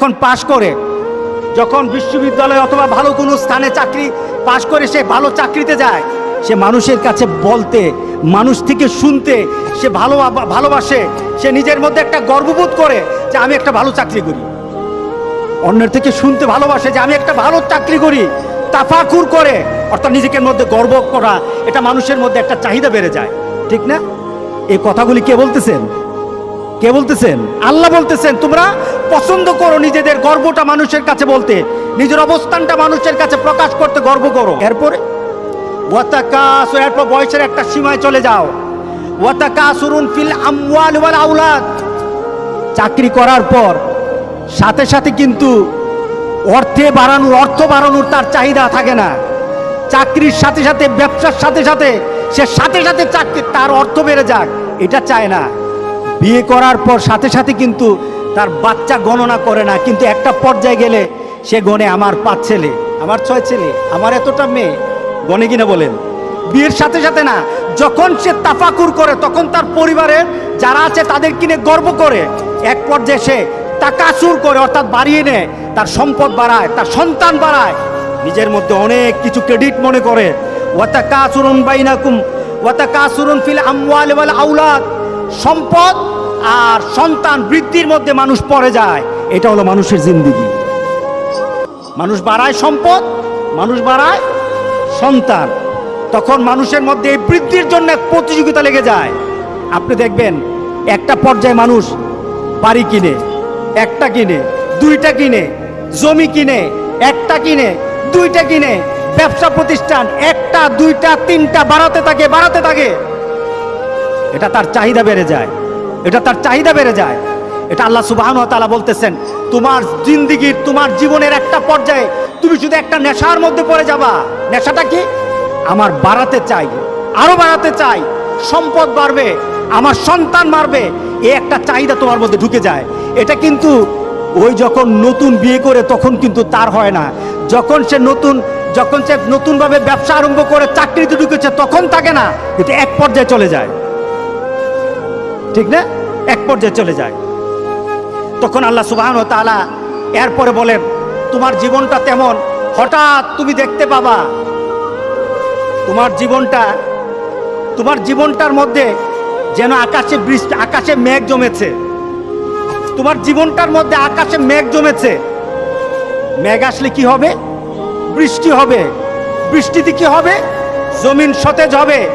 যখন পাশ করে, যখন বিশ্ববিদ্যালয় অথবা ভালো কোনো স্থানে চাকরি পাশ করে সে ভালো চাকরিতে যায়, সে মানুষের কাছে বলতে, মানুষ থেকে শুনতে, সে ভালো ভালোবাসে, সে নিজের মধ্যে একটা গর্ববোধ করে যে আমি একটা ভালো চাকরি করি। অন্যের থেকে শুনতে ভালোবাসে যে আমি একটা ভালো চাকরি করি, তাফাকুর করে, অর্থাৎ নিজেকে মধ্যে গর্ব করা, এটা মানুষের মধ্যে একটা চাহিদা বেড়ে যায়। ঠিক না? এই কথাগুলি কে বলতেছেন? কে বলতেছেন? আল্লাহ বলতেছেন, তোমরা পছন্দ করো নিজেদের গর্বটা মানুষের কাছে বলতে। নিজের অবস্থানটা মানুষের কাছে প্রকাশ করতে গর্ব করো। এরপরে এরপর বয়সের একটা সীমায় চলে যাও। ফিল আমওয়াল চাকরি করার পর, সাথে সাথে কিন্তু অর্থে বাড়ানোর, অর্থ বাড়ানোর তার চাহিদা থাকে না। চাকরির সাথে সাথে, ব্যবসার সাথে সাথে, সে সাথে সাথে চাকরি, তার অর্থ বেড়ে যাক। এটা চায় না। বিয়ে করার পর সাথে সাথে কিন্তু তার বাচ্চা গণনা করে না, কিন্তু একটা পর্যায়ে গেলে সে গণে আমার পাঁচ ছেলে, আমার ছয় ছেলে, আমার এতটা মেয়ে। গণে কিনা বলেন? বিয়ের সাথে সাথে না, যখন সে তাফাকুর করে, তখন তার পরিবারের যারা আছে তাদের কিনে গর্ব করে। এক পর্যায়ে সে তাকাসুর করে, অর্থাৎ বাড়িয়ে নেয়, তার সম্পদ বাড়ায়, তার সন্তান বাড়ায়। নিজের মধ্যে অনেক কিছু ক্রেডিট মনে করে। ওয়াতা কাসুরুন বাইনাকুম ওয়াতা কাসুরুন ফিল আমওয়াল ওয়াল আউলাদ। সম্পদ আর সন্তান বৃদ্ধির মধ্যে মানুষ পড়ে যায়। এটা হলো মানুষের জিন্দিগি। মানুষ বাড়ায় সম্পদ, মানুষ বাড়ায় সন্তান। তখন মানুষের মধ্যে এই বৃদ্ধির জন্য এক প্রতিযোগিতা লেগে যায়। আপনি দেখবেন, একটা পর্যায়ে মানুষ বাড়ি কিনে, একটা কিনে, দুইটা কিনে, জমি কিনে, একটা কিনে, দুইটা কিনে, ব্যবসা প্রতিষ্ঠান, একটা, দুইটা, তিনটা, বাড়াতে থাকে বাড়াতে থাকে। এটা তার চাহিদা বেড়ে যায়। এটা তার চাহিদা বেড়ে যায়। এটা আল্লাহ তালা বলতেছেন, তোমার জিন্দিগির তোমার জীবনের একটা পর্যায়ে তুমি শুধু একটা নেশার মধ্যে পড়ে যাবা। নেশাটা কি? আমার বাড়াতে চাই, আরও বাড়াতে চাই। সম্পদ বাড়বে, আমার সন্তান বাড়বে এ একটা চাহিদা তোমার মধ্যে ঢুকে যায়। এটা কিন্তু ওই যখন নতুন বিয়ে করে তখন কিন্তু তার হয় না। যখন সে নতুন, যখন সে নতুনভাবে ব্যবসা আরম্ভ করে, চাকরিতে ঢুকেছে, তখন থাকে না, কিন্তু এক পর্যায়ে চলে যায়। ঠিক না? এক পর্যায়ে চলে যায়। তখন আল্লাহ সুবাহ তালা এরপরে বলেন তোমার জীবনটা তেমন, হঠাৎ তুমি দেখতে পাবা। তোমার জীবনটা, তোমার জীবনটার মধ্যে যেন আকাশে বৃষ্টি, আকাশে মেঘ জমেছে। তোমার জীবনটার মধ্যে আকাশে মেঘ জমেছে। মেঘ আসলে কি হবে? বৃষ্টি হবে। বৃষ্টিতে কি হবে? জমিন সতেজ হবে।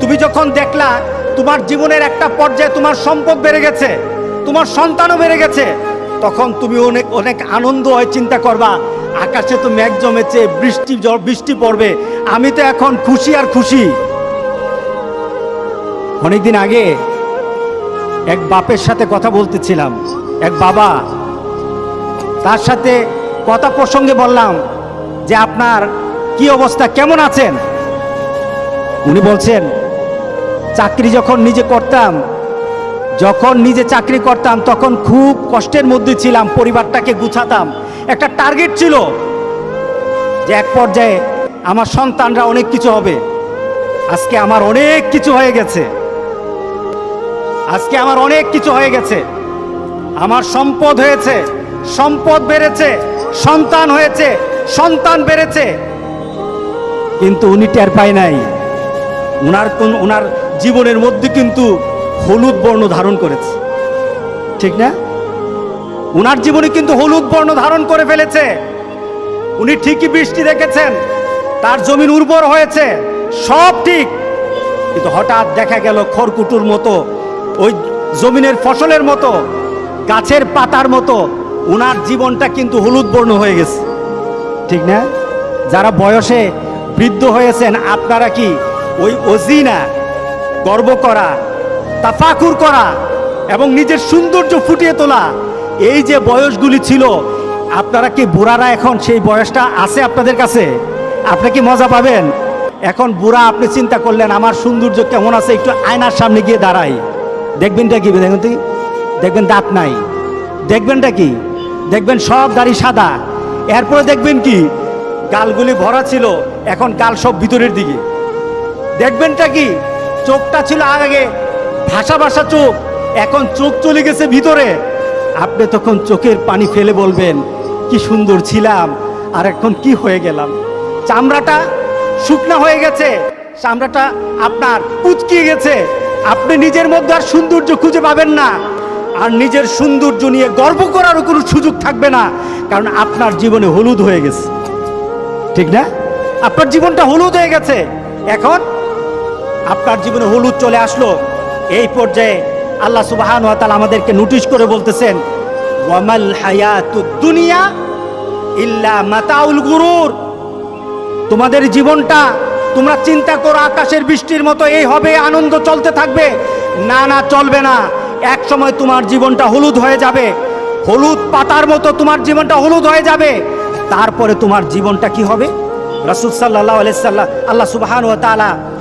তুমি যখন দেখলা তোমার জীবনের একটা পর্যায়ে তোমার সম্পদ বেড়ে গেছে, তোমার সন্তানও বেড়ে গেছে, তখন তুমি অনেক অনেক আনন্দ হয়, চিন্তা করবা, আকাশে তো মেঘ জমেছে, বৃষ্টি বৃষ্টি পড়বে, আমি তো এখন খুশি আর খুশি। অনেকদিন আগে এক বাপের সাথে কথা বলতেছিলাম, এক বাবা, তার সাথে কথা প্রসঙ্গে বললাম যে, আপনার কি অবস্থা? কেমন আছেন? উনি বলছেন চাকরি যখন নিজে করতাম, যখন নিজে চাকরি করতাম, তখন খুব কষ্টের মধ্যে ছিলাম, পরিবারটাকে গুছাতাম। একটা টার্গেট ছিল যে এক পর্যায়ে আমার সন্তানরা অনেক কিছু হবে। আজকে আমার অনেক কিছু হয়ে গেছে। আজকে আমার অনেক কিছু হয়ে গেছে। আমার সম্পদ হয়েছে, সম্পদ বেড়েছে, সন্তান হয়েছে, সন্তান বেড়েছে। কিন্তু উনি টের পায় নাই। ওনার কোন ওনার জীবনের মধ্যে কিন্তু হলুদ বর্ণ ধারণ করেছে। ঠিক না? ওনার জীবনে কিন্তু হলুদ বর্ণ ধারণ করে ফেলেছে। উনি ঠিকই বৃষ্টি দেখেছেন, তার জমিন উর্বর হয়েছে, সব ঠিক। কিন্তু হঠাৎ দেখা গেল খড়কুটুর মতো, ওই জমিনের ফসলের মতো, গাছের পাতার মতো ওনার জীবনটা কিন্তু হলুদ বর্ণ হয়ে গেছে। ঠিক না? যারা বয়সে বৃদ্ধ হয়েছেন, আপনারা কি ওই অজিনা গর্ব করা তাফাকুর করা এবং নিজের সৌন্দর্য ফুটিয়ে তোলা, এই যে বয়সগুলি ছিল, আপনারা কি বুড়ারা এখন সেই বয়সটা আছে আপনাদের কাছে? আপনি কি মজা পাবেন? এখন বুড়া আপনি চিন্তা করলেন, আমার সৌন্দর্য কেমন আছে? একটু আয়নার সামনে গিয়ে দাঁড়াই। দেখবেনটা কি, দেখুন তুই দেখবেন দাঁত নাই। দেখবেনটা কি? দেখবেন সব দাড়ি সাদা। এরপরে দেখবেন কি, গালগুলি ভরা ছিল, এখন গাল সব ভিতরের দিকে। দেখবেনটা কি? চোখটা ছিল আগে। ভাষা ভাষা চোখ, এখন চোখ চলে গেছে ভিতরে। আপনি তখন চোখের পানি ফেলে বলবেন, কি সুন্দর ছিলাম, আর এখন কি হয়ে গেলাম? চামড়াটা শুকনা হয়ে গেছে, চামড়াটা আপনার কুচকিয়ে গেছে। আপনি নিজের মধ্যে আর সৌন্দর্য খুঁজে পাবেন না। আর নিজের সৌন্দর্য নিয়ে গর্ব করারও কোনো সুযোগ থাকবে না, কারণ আপনার জীবনে হলুদ হয়ে গেছে। ঠিক না? আপনার জীবনটা হলুদ হয়ে গেছে। এখন আপনার জীবনে হলুদ চলে আসলো। এই পর্যায়ে আল্লাহ সুবাহান তাআলা আমাদেরকে নোটিশ করে বলতেছেন দুনিয়া ইল্লা মাতাউল গুরুর। তোমাদের জীবনটা তোমরা চিন্তা করো, আকাশের বৃষ্টির মতো এই হবে, আনন্দ চলতে থাকবে। না না, চলবে না। এক সময় তোমার জীবনটা হলুদ হয়ে যাবে। হলুদ পাতার মতো তোমার জীবনটা হলুদ হয়ে যাবে। তারপরে তোমার জীবনটা কি হবে? রাসুল সাল্লাহ আলাইসাল্লাহ আল্লাহ সুবাহান ও তালা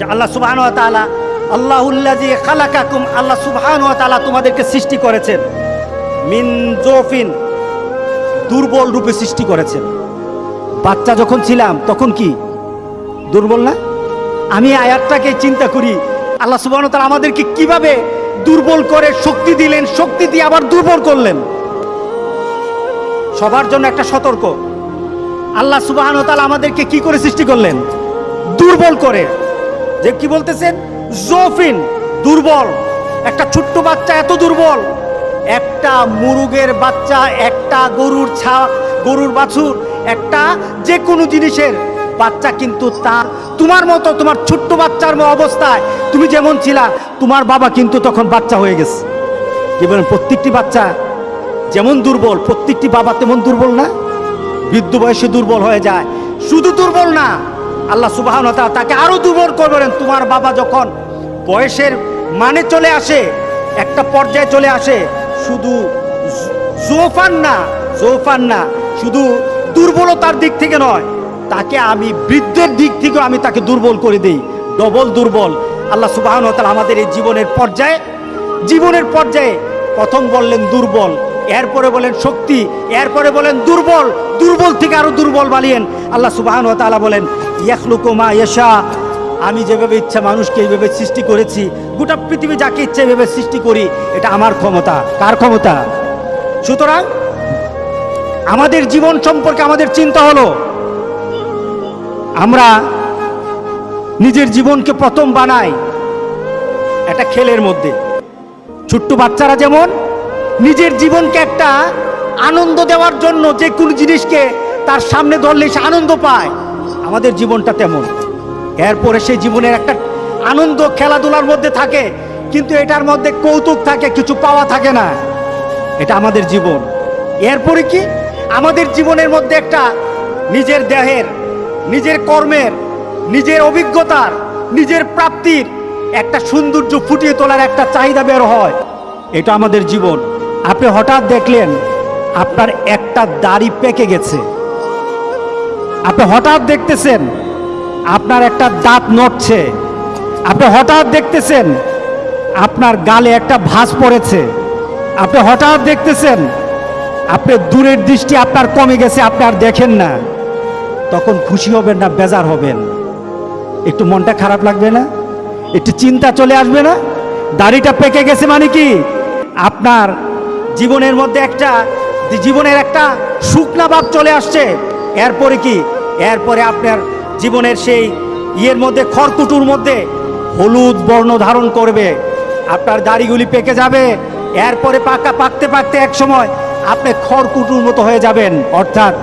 যে আল্লাহ তাআলা আল্লাহুল্লাজি খালাকাকুম, আল্লাহ সুবহান তোমাদেরকে সৃষ্টি করেছেন। মিন দুর্বল রূপে সৃষ্টি করেছেন। বাচ্চা যখন ছিলাম, তখন কি? দুর্বল না? আমি আয়াতটাকে চিন্তা করি, আল্লাহ সুবহান ওয়া তাআলা আমাদেরকে কীভাবে দুর্বল করে শক্তি দিলেন, শক্তি দিয়ে আবার দুর্বল করলেন? সবার জন্য একটা সতর্ক। আল্লাহ তাআলা আমাদেরকে কি করে সৃষ্টি করলেন? দুর্বল করে। যে কি বলতেছেন? জোফিন, দুর্বল। একটা ছোট্ট বাচ্চা এত দুর্বল। একটা মুরুগের বাচ্চা, একটা গরুর ছা, গরুর বাছুর, একটা যে কোনো জিনিসের। বাচ্চা কিন্তু তা, তোমার মতো, তোমার ছোট্ট বাচ্চার অবস্থায় তুমি যেমন ছিলা, তোমার বাবা কিন্তু তখন বাচ্চা হয়ে গেছে। কি বলেন, প্রত্যেকটি বাচ্চা যেমন দুর্বল, প্রত্যেকটি বাবা তেমন দুর্বল না? বৃদ্ধ বয়সে দুর্বল হয়ে যায়। শুধু দুর্বল না আল্লাহ সুবাহ তাকে আরও দুর্বল করবেন। তোমার বাবা যখন বয়সের মানে চলে আসে, একটা পর্যায়ে চলে আসে, শুধু জোফান না জোফান না, শুধু দুর্বলতার দিক থেকে নয়, তাকে আমি বৃদ্ধের দিক থেকেও আমি তাকে দুর্বল করে দিই, ডবল দুর্বল। আল্লাহ সুবাহ আমাদের এই জীবনের পর্যায়ে জীবনের পর্যায়ে প্রথম বললেন দুর্বল। এরপরে বলেন শক্তি, এরপরে বলেন দুর্বল দুর্বল থেকে আরও দুর্বল বানিয়েন। আল্লাহ সুবাহান ও তাআলা বলেন ইয়াখলুকুমা ইয়েশা। আমি যেভাবে ইচ্ছা মানুষকে এইভাবে সৃষ্টি করেছি, গোটা পৃথিবী যাকে ইচ্ছা এভাবে সৃষ্টি করি, এটা আমার ক্ষমতা। কার ক্ষমতা? সুতরাং আমাদের জীবন সম্পর্কে আমাদের চিন্তা হলো, আমরা নিজের জীবনকে প্রথম বানাই একটা খেলের মধ্যে। ছোট্ট বাচ্চারা যেমন নিজের জীবনকে একটা আনন্দ দেওয়ার জন্য যে কোনো জিনিসকে তার সামনে ধরলে সে আনন্দ পায়। আমাদের জীবনটা তেমন। এরপরে সেই জীবনের একটা আনন্দ খেলাধুলার মধ্যে থাকে, কিন্তু এটার মধ্যে কৌতুক থাকে, কিছু পাওয়া থাকে না। এটা আমাদের জীবন। এরপরে কি? আমাদের জীবনের মধ্যে একটা নিজের দেহের, নিজের কর্মের, নিজের অভিজ্ঞতার, নিজের প্রাপ্তির একটা সৌন্দর্য ফুটিয়ে তোলার একটা চাহিদা বের হয়। এটা আমাদের জীবন। আপনি হঠাৎ দেখলেন আপনার একটা দাড়ি পেকে গেছে। আপনি হঠাৎ দেখতেছেন আপনার একটা দাঁত নড়ছে। আপনি হঠাৎ দেখতেছেন আপনার গালে একটা ভাঁজ পড়েছে। আপনি হঠাৎ দেখতেছেন আপনি দূরের দৃষ্টি আপনার কমে গেছে, আপনি আর দেখেন না। তখন খুশি হবেন না, বেজার হবেন। একটু মনটা খারাপ লাগবে না? একটু চিন্তা চলে আসবে না? দাড়িটা পেকে গেছে মানে কি? আপনার জীবনের মধ্যে একটা, জীবনের একটা শুকনা ভাব চলে আসছে। এরপরে কি? এরপরে আপনার জীবনের সেই ইয়ের মধ্যে, খড়কুটুর মধ্যে হলুদ বর্ণ ধারণ করবে। আপনার দাড়িগুলি পেকে যাবে। এরপরে পাকা পাকতে পাকতে এক সময় আপনি খড়কুটুর মতো হয়ে যাবেন। অর্থাৎ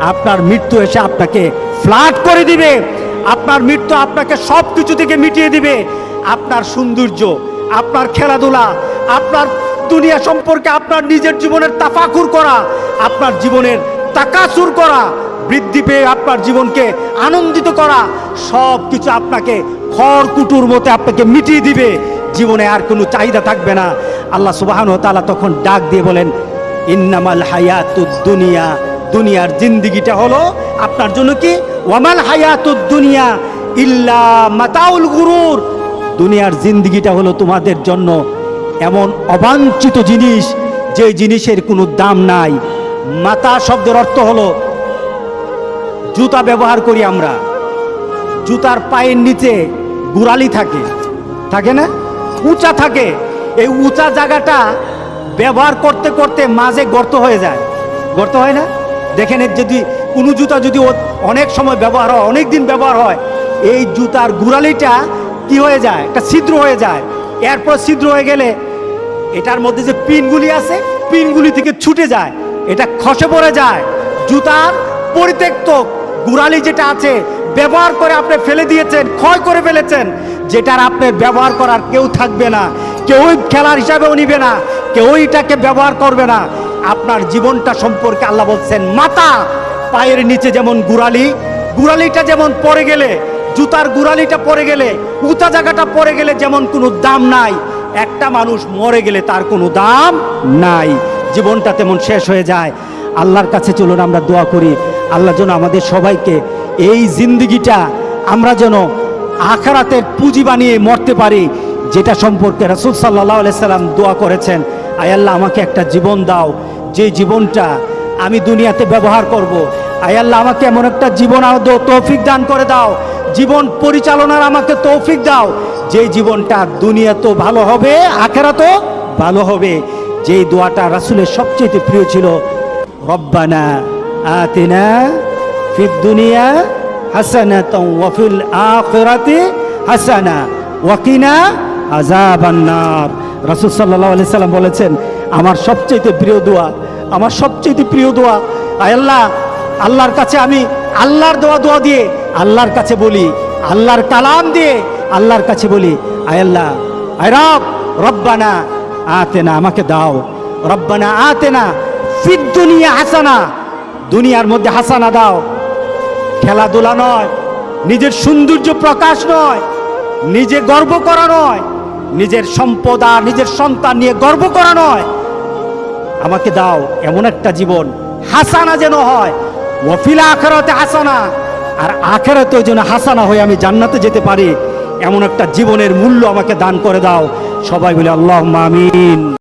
আপনার মৃত্যু এসে আপনাকে ফ্ল্যাট করে দিবে। আপনার মৃত্যু আপনাকে সব কিছু থেকে মিটিয়ে দিবে। আপনার সৌন্দর্য, আপনার খেলাধুলা, আপনার দুনিয়া সম্পর্কে আপনার নিজের জীবনের তাফাকুর করা, আপনার জীবনের তাকাসুর করা, বৃদ্ধি পেয়ে আপনার জীবনকে আনন্দিত করা সব কিছু আপনাকে খড়কুটুর মতো আপনাকে মিটিয়ে দিবে। জীবনে আর কোনো চাহিদা থাকবে না। আল্লাহ সুবাহান তাআলা তখন ডাক দিয়ে বলেন, ইন্নামাল হায়াতুদ দুনিয়া। দুনিয়ার জিন্দিগিটা হলো আপনার জন্য কি? ওয়ামাল হায়াতুদ দুনিয়া ইল্লা মাতাউল গুরুর। দুনিয়ার জিন্দিগিটা হলো তোমাদের জন্য এমন অবাঞ্ছিত জিনিস যে জিনিসের কোনো দাম নাই। মাতা শব্দের অর্থ হলো জুতা ব্যবহার করি আমরা। জুতার পায়ের নিচে গুড়ালি থাকে। থাকে না? উঁচা থাকে। এই উঁচা জায়গাটা ব্যবহার করতে করতে মাঝে গর্ত হয়ে যায়। গর্ত হয় না? দেখেন যদি কোনো জুতা যদি অনেক সময় ব্যবহার হয় অনেক দিন ব্যবহার হয়, এই জুতার গুড়ালিটা কি হয়ে যায়? একটা ছিদ্র হয়ে যায়। এরপর ছিদ্র হয়ে গেলে এটার মধ্যে যে পিনগুলি আছে, পিনগুলি থেকে ছুটে যায়, এটা খসে পড়ে যায়। জুতার পরিত্যক্ত গুড়ালি যেটা আছে, ব্যবহার করে আপনি ফেলে দিয়েছেন, ক্ষয় করে ফেলেছেন, যেটার আপনি ব্যবহার করার কেউ থাকবে না। কেউই খেলার হিসাবেও নিবে না, কেউই এটাকে ব্যবহার করবে না। আপনার জীবনটা সম্পর্কে আল্লাহ বলছেন মাতা পায়ের নিচে যেমন গুড়ালি, গুড়ালিটা যেমন পড়ে গেলে, জুতার গুড়ালিটা পড়ে গেলে, উঁচা জায়গাটা পড়ে গেলে যেমন কোনো দাম নাই একটা মানুষ মরে গেলে তার কোনো দাম নাই। জীবনটা তেমন শেষ হয়ে যায়। আল্লাহর কাছে চলুন আমরা দোয়া করি। আল্লাহ যেন আমাদের সবাইকে এই জিন্দগিটা আমরা যেন আখারাতের পুঁজি বানিয়ে মরতে পারি, যেটা সম্পর্কে রাসুল সাল্লাহ সাল্লাম দোয়া করেছেন। আয় আল্লাহ, আমাকে একটা জীবন দাও। যে জীবনটা আমি দুনিয়াতে ব্যবহার করব। আয় আল্লাহ, আমাকে এমন একটা জীবন আদৌ তৌফিক দান করে দাও জীবন পরিচালনার আমাকে তৌফিক দাও। যে জীবনটা দুনিয়া তো ভালো হবে আখেরা তো ভালো হবে। যেই দোয়াটা রাসুলের সবচেয়ে প্রিয় ছিল, রব্বানা আতিনা ফিদ দুনিয়া হাসানা ওয়া ফিল আখিরাতি হাসানা ওয়াকিনা আযাবান্নার। রাসূল সাল্লাল্লাহু আলাইহি সাল্লাম বলেছেন, আমার সবচেয়ে প্রিয় দোয়া, আমার সবচেয়ে প্রিয় দোয়া আল্লাহ আল্লাহর কাছে আমি আল্লাহর দোয়া দোয়া দিয়ে আল্লাহর কাছে বলি, আল্লাহর কালাম দিয়ে আল্লাহর কাছে বলি, আয় আল্লাহ, আয় রব, রব্বানা আতে না আমাকে দাও, রব্বানা আতেনা ফিদ দুনিয়া হাসানা, দুনিয়ার মধ্যে হাসানা দাও। খেলাধুলা নয়, নিজের সৌন্দর্য প্রকাশ নয়, নিজে গর্ব করা নয়, নিজের সম্পদ আর নিজের সন্তান নিয়ে গর্ব করা নয়। আমাকে দাও, এমন একটা জীবন হাসানা যেন হয় ওফিলা আখেরাতে হাসানা। আর আখেরাতেও যেন হাসানা হয়ে আমি জান্নাতে যেতে পারি, এমন একটা জীবনের মূল্য আমাকে দান করে দাও। সবাই বলে আল্লাহ আমিন।